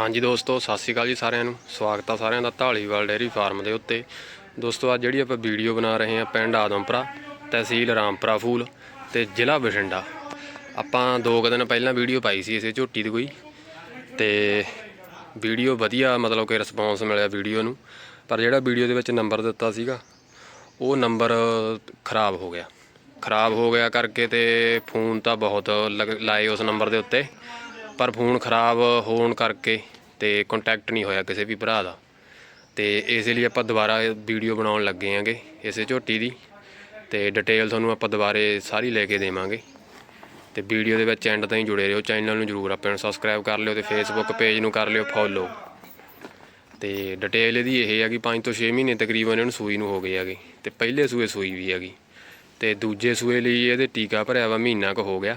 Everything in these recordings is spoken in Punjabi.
ਹਾਂਜੀ ਦੋਸਤੋ, ਸਤਿ ਸ਼੍ਰੀ ਅਕਾਲ ਜੀ ਸਾਰਿਆਂ ਨੂੰ। ਸਵਾਗਤ ਆ ਸਾਰਿਆਂ ਦਾ ਢਾਲੀਵਾਲ ਡੇਅਰੀ ਫਾਰਮ ਦੇ ਉੱਤੇ। ਦੋਸਤੋ, ਅੱਜ ਜਿਹੜੀ ਆਪਾਂ ਵੀਡੀਓ ਬਣਾ ਰਹੇ ਹਾਂ ਪਿੰਡ ਆਦਮਪੁਰਾ, ਤਹਿਸੀਲ ਰਾਮਪੁਰਾ ਫੂਲ ਤੇ ਜ਼ਿਲ੍ਹਾ ਬਠਿੰਡਾ। ਆਪਾਂ ਦੋ ਕੁ ਦਿਨ ਪਹਿਲਾਂ ਵੀਡੀਓ ਪਾਈ ਸੀ ਇਸੇ ਝੋਟੀ ਦੀ ਕੋਈ। ਤੇ ਵੀਡੀਓ ਵਧੀਆ ਮਤਲਬ ਕਿ ਰਿਸਪੌਂਸ ਮਿਲਿਆ ਵੀਡੀਓ ਨੂੰ। ਪਰ ਜਿਹੜਾ ਵੀਡੀਓ ਦੇ ਵਿੱਚ ਨੰਬਰ ਦਿੱਤਾ ਸੀਗਾ, ਉਹ ਨੰਬਰ ਖਰਾਬ ਹੋ ਗਿਆ। ਖਰਾਬ ਹੋ ਗਿਆ ਕਰਕੇ ਤੇ ਫੋਨ ਤਾਂ ਬਹੁਤ ਲਗ- ਲਾਏ ਉਸ ਨੰਬਰ ਦੇ ਉੱਤੇ। ਪਰ ਫੋਨ ਖਰਾਬ ਹੋਣ ਕਰਕੇ ਤੇ ਕੰਟੈਕਟ ਨਹੀਂ ਹੋਇਆ ਕਿਸੇ ਵੀ ਭਰਾ ਦਾ। ਤੇ ਇਸ ਲਈ ਆਪਾਂ ਦੁਬਾਰਾ ਵੀਡੀਓ ਬਣਾਉਣ ਲੱਗੇ ਆਂਗੇ ਇਸੇ ਝੋਟੀ ਦੀ। ਤੇ ਡਿਟੇਲ ਤੁਹਾਨੂੰ ਆਪਾਂ ਦੁਬਾਰੇ ਸਾਰੀ ਲੈ ਕੇ ਦੇਵਾਂਗੇ। ਤੇ ਵੀਡੀਓ ਦੇ ਵਿੱਚ ਐਂਡ ਤਾਈਂ ਜੁੜੇ ਰਹੋ। ਚੈਨਲ ਨੂੰ ਜਰੂਰ ਆਪਣੇ ਨੂੰ ਸਬਸਕ੍ਰਾਈਬ ਕਰ ਲਿਓ ਤੇ ਫੇਸਬੁੱਕ ਪੇਜ ਨੂੰ ਕਰ ਲਿਓ ਫੋਲੋ ਤੇ ਡਿਟੇਲ ਇਹਦੀ ਇਹ ਹੈ ਕਿ 5 ਤੋਂ 6 ਮਹੀਨੇ ਤਕਰੀਬਨ ਇਹਨੂੰ ਸੂਈ ਨੂੰ ਹੋ ਗਏ ਹੈਗੇ। ਤੇ ਪਹਿਲੇ ਸੂਏ ਸੂਈ ਵੀ ਹੈਗੀ। ਤੇ ਦੂਜੇ ਸੂਏ ਲਈ ਇਹਦੇ ਟੀਕਾ ਭਰਿਆ ਵਾ ਮਹੀਨਾ ਕੁ ਹੋ ਗਿਆ।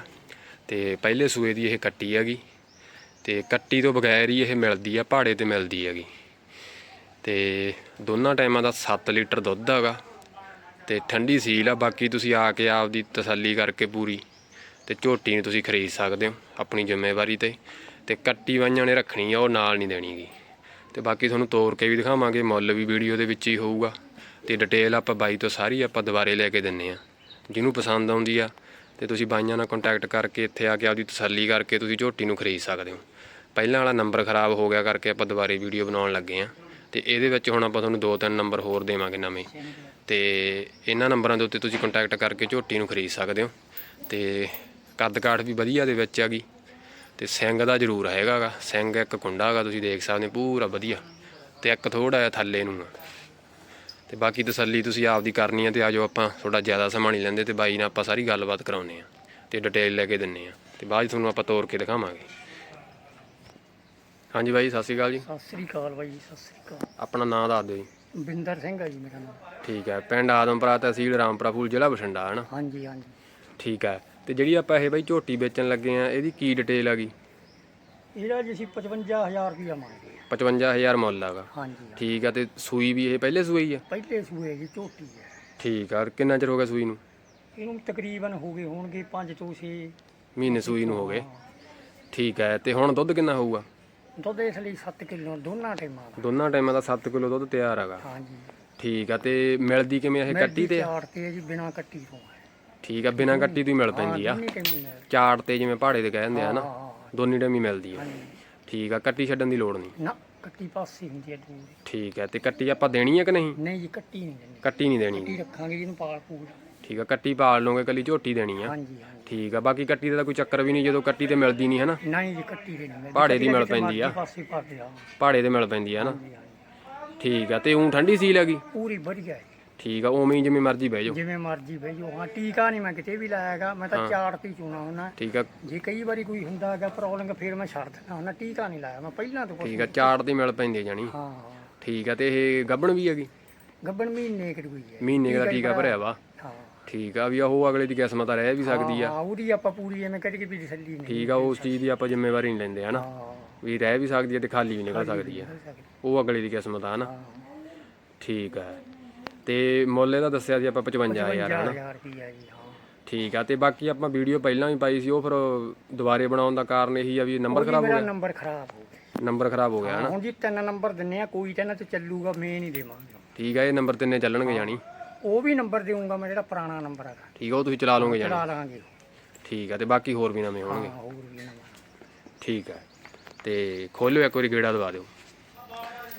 ਤੇ ਪਹਿਲੇ ਸੂਏ ਦੀ ਇਹ ਕੱਟੀ ਹੈਗੀ। ਤੇ ਕੱਟੀ ਤੋਂ ਬਗੈਰ ਹੀ ਇਹ ਮਿਲਦੀ ਆ ਪਹਾੜੇ ਤੇ ਮਿਲਦੀ ਹੈਗੀ। ਤੇ ਦੋਨਾਂ ਟਾਈਮਾਂ ਦਾ 7 ਲੀਟਰ ਦੁੱਧ ਹੈਗਾ ਤੇ ਠੰਡੀ ਸੀਲ ਆ, ਬਾਕੀ ਤੁਸੀਂ ਆ ਕੇ ਆਪਦੀ ਤਸੱਲੀ ਕਰਕੇ ਪੂਰੀ ਤੇ ਝੋਟੀ ਨੂੰ ਤੁਸੀਂ ਖਰੀਦ ਸਕਦੇ ਹੋ ਆਪਣੀ ਜ਼ਿੰਮੇਵਾਰੀ ਤੇ। ਤੇ ਕੱਟੀ ਵਾਈਆਂ ਨੇ ਰੱਖਣੀ ਆ, ਉਹ ਨਾਲ ਨਹੀਂ ਦੇਣੀਗੀ ਤੇ ਬਾਕੀ ਤੁਹਾਨੂੰ ਤੋਰ ਕੇ ਵੀ ਦਿਖਾਵਾਂਗੇ, ਮੁੱਲ ਵੀ ਵੀਡੀਓ ਦੇ ਵਿੱਚ ਹੀ ਹੋਊਗਾ। ਤੇ ਡਿਟੇਲ ਆਪਾਂ ਬਾਈ ਤੋਂ ਸਾਰੀ ਆਪਾਂ ਦੁਬਾਰੇ ਲੈ ਕੇ ਦਿੰਨੇ ਆ। ਜਿਹਨੂੰ ਪਸੰਦ ਆਉਂਦੀ ਆ ਤੇ ਤੁਸੀਂ ਬਾਈਆਂ ਨਾਲ ਕੰਟੈਕਟ ਕਰਕੇ ਇੱਥੇ ਆ ਕੇ ਆਪਦੀ ਤਸੱਲੀ ਕਰਕੇ ਤੁਸੀਂ ਝੋਟੀ ਨੂੰ ਖਰੀਦ ਸਕਦੇ ਹੋ। ਪਹਿਲਾਂ ਵਾਲਾ ਨੰਬਰ ਖਰਾਬ ਹੋ ਗਿਆ ਕਰਕੇ ਆਪਾਂ ਦੁਬਾਰੇ ਵੀਡੀਓ ਬਣਾਉਣ ਲੱਗੇ ਆ ਤੇ ਇਹਦੇ ਵਿੱਚ ਹੁਣ ਆਪਾਂ ਤੁਹਾਨੂੰ ਦੋ ਤਿੰਨ ਨੰਬਰ ਹੋਰ ਦੇਵਾਂਗੇ ਨਵੇਂ। ਤੇ ਇਹਨਾਂ ਨੰਬਰਾਂ ਦੇ ਉੱਤੇ ਤੁਸੀਂ ਕੰਟੈਕਟ ਕਰਕੇ ਝੋਟੀ ਨੂੰ ਖਰੀਦ ਸਕਦੇ ਹੋ। ਤੇ ਕੱਦ ਕਾਠ ਵੀ ਵਧੀਆ ਦੇ ਵਿੱਚ ਹੈਗੀ। ਤੇ ਸਿੰਘ ਦਾ ਜ਼ਰੂਰ ਹੈਗਾ ਗਾ ਸਿੰਘ ਇੱਕ ਕੁੰਡਾ ਹੈਗਾ ਤੁਸੀਂ ਦੇਖ ਸਕਦੇ ਹੋ, ਪੂਰਾ ਵਧੀਆ। ਤੇ ਇੱਕ ਥੋੜਾ ਜਿਹਾ ਥੱਲੇ ਨੂੰ ਆ। ਤੇ ਬਾਕੀ ਤਸੱਲੀ ਤੁਸੀਂ ਆਪਦੀ ਕਰਨੀ ਆ ਤੇ ਆਜੋ ਆਪਾਂ ਥੋੜਾ ਜ਼ਿਆਦਾ ਸਮਾਂ ਨਹੀਂ ਲੈਂਦੇ ਤੇ ਬਾਈ ਨਾਲ ਆਪਾਂ ਸਾਰੀ ਗੱਲਬਾਤ ਕਰਾਉਨੇ ਆ। ਤੇ ਡਿਟੇਲ ਲੈ ਕੇ ਦਿੰਨੇ ਆ। ਤੇ ਬਾਅਦ 'ਚ ਤੁਹਾਨੂੰ ਆਪਾਂ ਤੋਰ ਕੇ ਦਿਖਾਵਾਂਗੇ। ਹਾਂਜੀ ਬਾਈ ਸਤਿ ਸ਼੍ਰੀ ਅਕਾਲ ਜੀ। ਸਤਿ ਸ੍ਰੀ ਅਕਾਲ ਬਾਈ ਜੀ, ਸਤਿ ਸ੍ਰੀ ਅਕਾਲ। ਆਪਣਾ ਨਾਮ ਦੱਸ ਦਿਓ ਜੀ। ਬਿੰਦਰ ਸਿੰਘ ਆ ਜੀ ਮੇਰਾ ਨਾਮ। ਠੀਕ ਹੈ ਪਿੰਡ ਆਦਮਪੁਰਾ ਤਹਿਸੀਲ ਰਾਮਪੁਰਾ ਫੂਲ ਜ਼ਿਲ੍ਹਾ ਬਠਿੰਡਾ ਹੈ ਨਾ? ਹਾਂਜੀ ਹਾਂਜੀ। ਠੀਕ ਹੈ ਤੇ ਜਿਹੜੀ ਆਪਾਂ ਇਹ ਬਾਈ ਝੋਟੀ ਵੇਚਣ ਲੱਗੇ ਆ ਇਹਦੀ ਕੀ ਡਿਟੇਲ ਹੈਗੀ ਇਹਦਾ ਜੀ ਅਸੀਂ 55000 ਰੁਪਇਆ ਮੰਗਦੇ ਹਾਂ 55000 ਮੁੱਲ ਹੈਗਾ ਹਾਂਜੀ ਹਾਂ। ਠੀਕ ਆ ਤੇ ਸੂਈ ਵੀ ਇਹ ਪਹਿਲੇ ਸੂਈ ਆ? ਪਹਿਲੇ ਸੂਏ ਜੀ ਝੋਟੀ ਹੈ ਠੀਕ ਆ ਕਿੰਨਾ ਚਿਰ ਹੋ ਗਿਆ ਸੂਈ ਨੂੰ? ਇਹਨੂੰ ਤਕਰੀਬਨ ਹੋ ਗਏ ਹੋਣਗੇ 5 ਤੋਂ 6 ਮਹੀਨੇ ਸੂਈ ਨੂੰ ਹੋ ਗਏ। ਠੀਕ ਹੈ ਤੇ ਹੁਣ ਦੁੱਧ ਕਿੰਨਾ ਹੋਊਗਾ? ਦੁੱਧ ਇਸ ਲਈ 7 ਕਿਲੋ ਦੋਨਾਂ ਟਾਈਮਾਂ ਦਾ। ਦੋਨਾਂ ਟਾਈਮਾਂ ਦਾ 7 ਕਿਲੋ ਦੁੱਧ ਤਿਆਰ ਹੈਗਾ। ਹਾਂਜੀ। ਠੀਕ ਆ ਤੇ ਮਿਲਦੀ ਕਿਵੇਂ ਇਹ ਕੱਟੀ ਤੇ? ਆ? ਚਾਰ ਤੇ ਹੈ ਜੀ ਬਿਨਾ ਕੱਟੀ ਤੋਂ ਹੈ। ਠੀਕ ਆ ਬਿਨਾਂ ਕੱਟੀ ਤੋਂ ਹੀ ਮਿਲ ਪੈਂਦੀ ਆ। ਦੋਨੇ ਟਾਈਮ ਮਿਲ ਚਾਟ ਤੇ ਜਿਵੇਂ ਪਹਾੜੇ ਤੇ ਕਹਿੰਦੇ ਆ ਨਾ ਦੋਨੀ ਟਾਈਮ ਹੀ ਮਿਲਦੀ ਆ। ਠੀਕ ਆ ਕੱਟੀ ਛੱਡਣ ਦੀ ਲੋੜ ਨਹੀਂ। ਨਾ ਕੱਟੀ ਪਾਸੇ ਹੁੰਦੀ ਹੈ ਦੂਰ ਠੀਕ ਹੈ ਤੇ ਕੱਟੀ ਆਪਾਂ ਦੇਣੀ ਆ ਕਿ ਨਹੀਂ? ਨਹੀਂ ਜੀ ਕੱਟੀ ਨਹੀਂ ਦਿੰਦੀ ਕੱਟੀ ਨਹੀਂ ਦੇਣੀ। ਕੱਟੀ ਰੱਖਾਂਗੇ ਜੀ ਇਹਨੂੰ ਪਾਲ ਪੂਲ। ਠੀਕ ਆ ਕੱਟੀ ਪਾਲ ਲਓਗੇ ਕੱਲੀ ਝੋਟੀ ਦੇਣੀ ਆ। ਹਾਂਜੀ ਹਾਂਜੀ। ਠੀਕ ਆ ਬਾਕੀ ਕੱਟੀ ਦਾ ਤਾਂ ਕੋਈ ਚੱਕਰ ਵੀ ਨਹੀਂ ਜਦੋਂ ਕੱਟੀ ਤੇ ਮਿਲਦੀ ਨਹੀਂ ਹਨਾ? ਨਹੀਂ ਜੀ ਕੱਟੀ ਦੇ ਨਹੀਂ ਪਹਾੜੇ ਦੀ ਮਿਲ ਪੈਂਦੀ ਆ। ਪਾਸੇ ਪਹਾੜੇ ਤੇ ਮਿਲ ਪੈਂਦੀ ਆ ਨਾ ਹਾਂਜੀ ਹਾਂਜੀ। ਠੀਕ ਆ ਤੇ ਉਂ ਠੰਡੀ ਸੀਲ ਹੈਗੀ? ਪੂਰੀ ਵਧੀਆ ਹੈ ਠੀਕ ਆ ਉਵੇਂ ਹੀ ਜਿਵੇਂ ਮਰਜ਼ੀ ਬਹਿ ਜਾਓ। ਜਿਵੇਂ ਮਰਜ਼ੀ ਭੇਜੋ ਹਾਂ ਟੀਕਾ ਨਹੀਂ ਮੈਂ ਕਿਤੇ ਵੀ ਲਾਇਆਗਾ ਮੈਂ ਤਾਂ ਚਾਰ ਤੇ ਚੁਣਾ ਹੁੰਦਾ। ਠੀਕ ਆ। ਜੇ ਕਈ ਵਾਰੀ ਕੋਈ ਹੁੰਦਾ ਹੈਗਾ ਪ੍ਰੋਬਲਮ ਫਿਰ ਮੈਂ ਛੱਡ ਦਿੰਦਾ ਹੁੰਦਾ। ਟੀਕਾ ਨਹੀਂ ਲਾਇਆ ਮੈਂ ਪਹਿਲਾਂ ਤੋਂ ਠੀਕ ਆ ਚਾਟ ਤੇ ਮਿਲ ਪੈਂਦੀ ਜਾਣੀ। ਹਾਂ। ਠੀਕ ਆ ਤੇ ਇਹ ਗੱਬਣ ਵੀ ਹੈਗੀ? ਗੱਬਣ ਮਹੀਨੇ ਕਿ ਕੋਈ ਹੈ। ਮਹੀਨੇ ਦਾ ਟੀਕਾ ਭਰਿਆ ਵਾ। ਹਾਂ। ਠੀਕ ਆ ਵੀ ਉਹ ਅਗਲੇ ਦੀ ਕਿਸਮਤ ਆ ਰਹਿ ਵੀ ਸਕਦੀ ਆ। ਹਾਂ ਉਹਦੀ ਆਪਾਂ ਪੂਰੀ ਐਵੇਂ ਕਦੇ ਕਿ ਵੀ ਤਸੱਲੀ ਨਹੀਂ ਠੀਕ ਆ ਉਸ ਚੀਜ਼ ਦੀ ਆਪਾਂ ਜ਼ਿੰਮੇਵਾਰੀ ਨਹੀਂ ਲੈਂਦੇ ਹਨਾ? ਵੀ ਰਹਿ ਵੀ ਸਕਦੀ ਆ ਤੇ ਖਾਲੀ ਵੀ ਨਿਕਲ ਸਕਦੀ ਆ। ਉਹ ਅਗਲੇ ਦੀ ਕਿਸਮਤ ਆ ਹਨਾ? ਠੀਕ ਆ। ਤੇ ਮੁੱਲ ਇਹਦਾ ਦੱਸਿਆ ਸੀ ਆਪਾਂ 55000 ਹਨਾ? 55000 ਰੁਪਈਆ ਜੀ ਹਾਂ। ਠੀਕ ਆ ਤੇ ਬਾਕੀ ਆਪਾਂ ਵੀਡੀਓ ਪਹਿਲਾਂ ਵੀ ਪਾਈ ਸੀ ਉਹ ਫਿਰ ਦੁਬਾਰੇ ਬਣਾਉਣ ਦਾ ਕਾਰਨ ਇਹੀ ਆ ਵੀ ਨੰਬਰ ਖਰਾਬ ਹੋ ਗਿਆ। ਨੰਬਰ ਖਰਾਬ ਹੋ ਗਿਆ। ਨੰਬਰ ਖਰਾਬ ਹੋ ਗਿਆ ਹਨਾ? ਹੁਣ ਜੀ ਤਿੰਨ ਨੰਬਰ ਦਿੰਨੇ ਆ ਕੋਈ ਤਾਂ ਇਹਨਾਂ ਤੇ ਚੱਲੂਗਾ ਮੈਂ ਨਹੀਂ ਦੇਵਾਂਗਾ। ਠੀਕ ਆ ਇਹ ਨੰਬਰ ਤਿੰਨੇ ਚੱਲਣਗੇ ਜਾਣੀ। ਉਹ ਵੀ ਨੰਬਰ ਦੇਊਂਗਾ ਮੈਂ ਜਿਹੜਾ ਪੁਰਾਣਾ ਨੰਬਰ ਹੈਗਾ। ਠੀਕ ਆ ਉਹ ਤੁਸੀਂ ਚਲਾ ਲਓਗੇ ਚਲਾ ਲਾਂਗੇ ਠੀਕ ਆ ਤੇ ਬਾਕੀ ਹੋਰ ਵੀ ਨਵੇਂ ਹੋਣਗੇ। ਹਾਂ ਹੋਰ ਵੀ ਨੰਬਰ ਠੀਕ ਹੈ ਤੇ ਖੋਲਿਓ ਇੱਕ ਵਾਰੀ ਗੇੜਾ ਦਵਾ ਦਿਓ।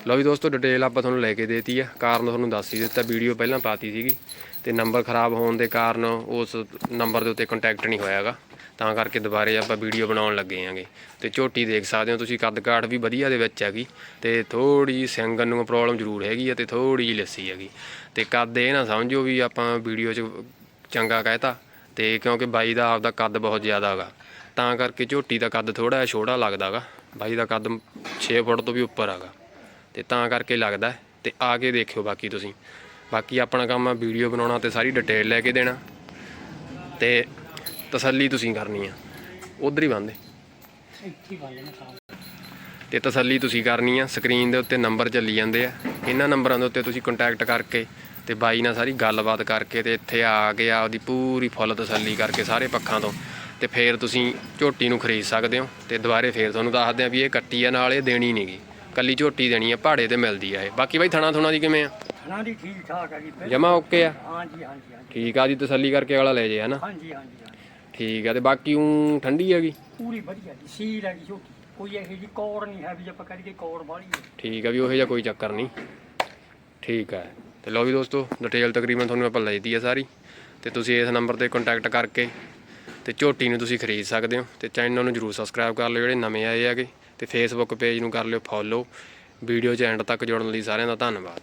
ਲਓ ਵੀ ਦੋਸਤੋ ਡਿਟੇਲ ਆਪਾਂ ਤੁਹਾਨੂੰ ਲੈ ਕੇ ਦੇਤੀ ਆ। ਕਾਰਨ ਤੁਹਾਨੂੰ ਦੱਸ ਹੀ ਦਿੱਤਾ ਵੀਡੀਓ ਪਹਿਲਾਂ ਪਾਤੀ ਸੀਗੀ। ਤੇ ਨੰਬਰ ਖਰਾਬ ਹੋਣ ਦੇ ਕਾਰਨ ਉਸ ਨੰਬਰ ਦੇ ਉੱਤੇ ਕੰਟੈਕਟ ਨਹੀਂ ਹੋਇਆਗਾ। ਤਾਂ ਕਰਕੇ ਦੁਬਾਰੇ ਆਪਾਂ ਵੀਡੀਓ ਬਣਾਉਣ ਲੱਗੇ ਆਂਗੇ। ਤੇ ਝੋਟੀ ਦੇਖ ਸਕਦੇ ਹੋ ਤੁਸੀਂ ਕੱਦ ਕਾਠ ਵੀ ਵਧੀਆ ਦੇ ਵਿੱਚ ਹੈਗੀ। ਤੇ ਥੋੜੀ ਜਿਹੀ ਸਿੰਗਨ ਨੂੰ ਪ੍ਰੋਬਲਮ ਜ਼ਰੂਰ ਹੈਗੀ ਆ ਤੇ ਥੋੜੀ ਜਿਹੀ ਲੱਸੀ ਹੈਗੀ। ਤੇ ਕੱਦ ਇਹ ਨਾ ਸਮਝੋ ਵੀ ਆਪਾਂ ਵੀਡੀਓ 'ਚ ਚੰਗਾ ਕਹਿਤਾ। ਤੇ ਕਿਉਂਕਿ ਬਾਈ ਦਾ ਆਪਦਾ ਕੱਦ ਬਹੁਤ ਜ਼ਿਆਦਾ ਹੈਗਾ। ਤਾਂ ਕਰਕੇ ਝੋਟੀ ਦਾ ਕੱਦ ਥੋੜਾ ਜਿਹਾ ਛੋਟਾ ਲੱਗਦਾਗਾ ਬਾਈ ਦਾ ਕੱਦ 6 ਫੁੱਟ ਤੋਂ ਵੀ ਉੱਪਰ ਹੈਗਾ। ਤੇ ਤਾਂ ਕਰਕੇ ਲੱਗਦਾ ਹੈ। ਤੇ ਆ ਕੇ ਦੇਖਿਓ ਬਾਕੀ ਤੁਸੀਂ। ਬਾਕੀ ਆਪਣਾ ਕੰਮ ਆ ਵੀਡੀਓ ਬਣਾਉਣਾ ਤੇ ਸਾਰੀ ਡਿਟੇਲ ਲੈ ਕੇ ਦੇਣਾ। ਤੇ ਤਸੱਲੀ ਤੁਸੀਂ ਕਰਨੀ ਆ। ਉਧਰ ਹੀ ਬੰਦੇ ਹੀ ਨੇ ਤੇ ਤਸੱਲੀ ਤੁਸੀਂ ਕਰਨੀ ਆ ਸਕਰੀਨ ਦੇ ਉੱਤੇ ਨੰਬਰ ਚੱਲੀ ਜਾਂਦੇ ਆ। ਇਹਨਾਂ ਨੰਬਰਾਂ ਦੇ ਉੱਤੇ ਤੁਸੀਂ ਕੰਟੈਕਟ ਕਰਕੇ ਤੇ ਬਾਈ ਨਾਲ ਸਾਰੀ ਗੱਲਬਾਤ ਕਰਕੇ ਤੇ ਇੱਥੇ ਆ ਕੇ ਆਪਦੀ ਪੂਰੀ ਫੁੱਲ ਤਸੱਲੀ ਕਰਕੇ ਸਾਰੇ ਪੱਖਾਂ ਤੋਂ ਤੇ ਫੇਰ ਤੁਸੀਂ ਝੋਟੀ ਨੂੰ ਖਰੀਦ ਸਕਦੇ ਹੋ ਤੇ ਦੁਬਾਰੇ ਫੇਰ ਤੁਹਾਨੂੰ ਦੱਸਦੇ ਆ ਵੀ ਇਹ ਕੱਟੀ ਆ ਨਾਲ ਇਹ ਦੇਣੀ ਨਹੀਂਗੀ ਕੱਲੀ ਝੋਟੀ ਦੇਣੀ ਆ ਪਹਾੜੇ ਤੇ ਮਿਲਦੀ ਆ ਇਹ। ਬਾਕੀ ਬਾਈ ਥਣਾ ਥੁਣਾ ਦੀ ਕਿਵੇਂ ਆ? ਥਣਾ ਦੀ ਠੀਕ ਠਾਕ ਆ ਜੀ। ਜਮਾ ਓਕੇ ਆ? ਹਾਂਜੀ ਹਾਂਜੀ। ਠੀਕ ਆ ਜੀ ਤਸੱਲੀ ਕਰਕੇ ਵਾਲਾ ਲੈ ਜੇ ਹਨਾ? ਹਾਂਜੀ ਹਾਂਜੀ ਹਾਂਜੀ। ਠੀਕ ਆ ਤੇ ਬਾਕੀ ਉਹ ਠੰਡੀ ਹੈਗੀ? ਪੂਰੀ ਵਧੀਆ ਜੀ ਸੀਲ ਹੈ ਜੀ ਛੋਟੀ। ਕੋਈ ਇਹੋ ਜੀ ਕੌੜ ਨਹੀਂ ਹੈ ਵੀ ਆਪਾਂ ਕਰੀਏ ਕੌੜ ਵਾਲੀ ਹੈ। ਠੀਕ ਆ ਵੀ ਉਹੋ ਜਿਹਾ ਕੋਈ ਚੱਕਰ ਨਹੀਂ। ਠੀਕ ਆ। ਤੇ ਲਓ ਵੀ ਦੋਸਤੋ ਡਿਟੇਲ ਤਕਰੀਬਨ ਤੁਹਾਨੂੰ ਆਪਾਂ ਲੈ ਦਿੱਤੀ ਆ ਸਾਰੀ। ਤੇ ਤੁਸੀਂ ਇਸ ਨੰਬਰ ਤੇ ਕੰਟੈਕਟ ਕਰਕੇ ਤੇ ਝੋਟੀ ਨੂੰ ਤੁਸੀਂ ਖਰੀਦ ਸਕਦੇ ਹੋ। ਤੇ ਚੈਨਲ ਨੂੰ ਜਰੂਰ ਸਬਸਕ੍ਰਾਈਬ ਕਰ ਲਿਓ ਜਿਹੜੇ ਨਵੇਂ ਆਏ ਹੈਗੇ। ਤੇ ਫੇਸਬੁੱਕ ਪੇਜ ਨੂੰ ਕਰ ਲਿਓ ਫੋਲੋ ਵੀਡੀਓ ਚ ਐਂਡ ਤੱਕ ਜੁੜਨ ਲਈ ਸਾਰਿਆਂ ਦਾ ਧੰਨਵਾਦ।